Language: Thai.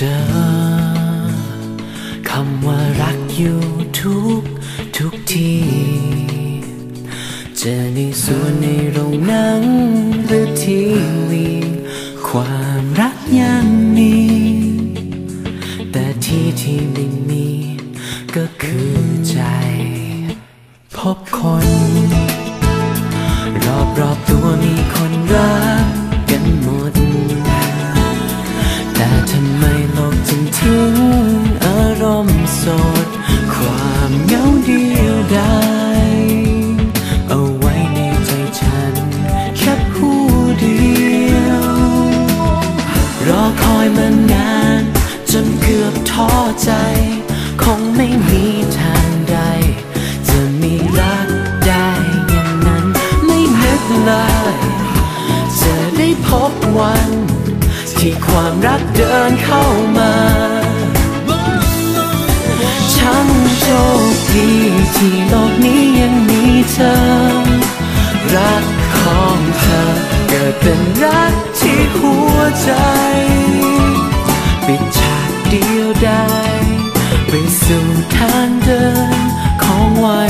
จอ คำว่ารักอยู่ทุกทุกทีเจอในสวนในโรงหนังหรือทีวี ความรักยังมี แต่ที่ที่ไม่มี ก็คือใจ พบคน รอบรอบตัวมีคน ดียวดายเอาไว้ในใจฉัน แค่ผู้เดียว รอคอยมานาน จนเกือบท้อใจ คงไม่มีทางใด จะมีรักได้อย่างนั้น ไม่นึกเลยจะได้พบวัน ที่ความรักเดินเข้ามา ที่โลกนี้ยังมีเธอ รักของเธอเกิดเป็นรักที่หัวใจ ปิดฉากเดียวได้ ไปสู่ทางเดินของวัย